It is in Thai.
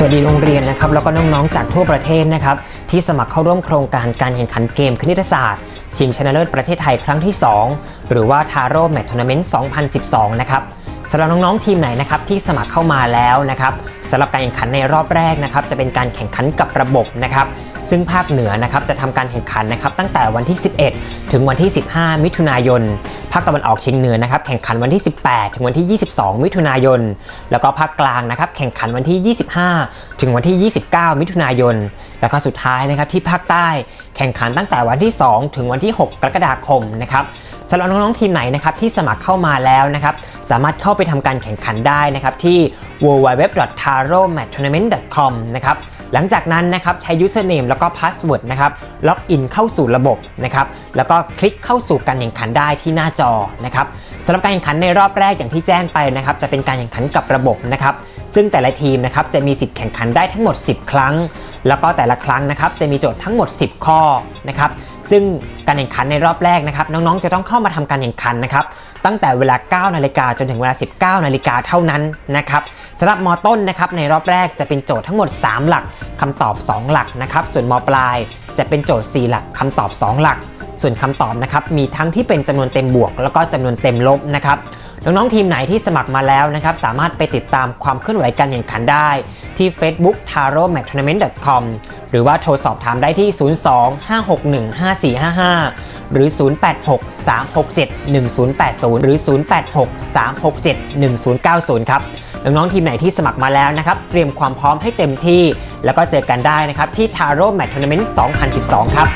สวัสดีโรงเรียนนะครับแล้วก็น้องๆจากทั่วประเทศนะครับที่สมัครเข้าร่วมโครงการการแข่งขันเกมคณิตศาสตร์ ชิงชนะเลิศประเทศไทยครั้งที่ 2 หรือว่าทาโร่แมตทัวร์นาเมนต์ 2012 นะครับสำหรับน้องๆทีมไหนนะครับที่สมัครเข้ามาแล้วนะครับ สำหรับการแข่งขันในรอบแรกนะครับจะเป็นการแข่งขันกับระบบนะครับซึ่งภาคเหนือนะครับจะทำการแข่งขันนะครับตั้งแต่วันที่ 11 ถึงวันที่ 15 มิถุนายน ภาคตะวันออกเฉียงเหนือนะครับแข่งขันวันที่ 18 ถึงวันที่ 22 มิถุนายน แล้วก็ภาคกลางนะครับแข่งขันวันที่ 25 ถึงวันที่ 29 มิถุนายน แล้วก็สุดท้ายนะครับที่ภาคใต้แข่งขันตั้งแต่วันที่ 2 ถึงวันที่ 6 กรกฎาคมนะครับ สำหรับน้องๆทีมไหนนะครับที่สมัครเข้ามาแล้วนะครับสามารถเข้าไปทำการแข่งขันได้นะครับที่ www.taromattournament.com นะครับหลังจากนั้นนะครับใช้ username แล้วก็ password นะครับล็อกอินเข้าสู่ระบบนะครับแล้วก็คลิกเข้าสู่การแข่งขันได้ที่หน้าจอนะครับสำหรับการแข่งขันในรอบแรกอย่างที่แจ้งไปนะครับจะเป็นการแข่งขันกับระบบนะครับซึ่งแต่ละทีมนะครับจะมีสิทธิ์แข่งขันได้ทั้งหมด 10 ครั้ง แล้วก็แต่ละครั้งนะครับจะมีโจทย์ทั้งหมด 10 ข้อนะครับ ซึ่งการแข่งขันในรอบแรกนะครับน้องๆจะต้องเข้ามาทำการแข่งขันนะครับตั้งแต่เวลา 9 นาฬิกาจนถึงเวลา 19 นาฬิกาเท่านั้นนะครับสำหรับมต้นนะครับในรอบแรกจะเป็นโจทย์ทั้งหมด 3 หลักคำตอบ 2 หลักนะครับส่วนมปลายจะเป็นโจทย์ 4 หลักคำตอบ 2 หลัก ส่วนคำตอบนะครับมีทั้งที่เป็นจำนวนเต็มบวก แล้วก็จำนวนเต็มลบนะครับน้องๆทีมไหนที่สมัครมาแล้วนะครับสามารถไปติดตามความเคลื่อนไหวการแข่งขันได้ที่ Facebook taro m a t t o u r n a m e n t com หรือว่าโทรสอบถามได้ที่ 02-561-5455 หรือ 086-367-1080 หรือ 086-367-1090 ครับน้องๆทีมไหนที่สมัครมาแล้วนะครับ เตรียมความพร้อมให้เต็มที่ แล้วก็เจอกันได้นะครับ ที่ Taro Mat Tournament 2012 ครับ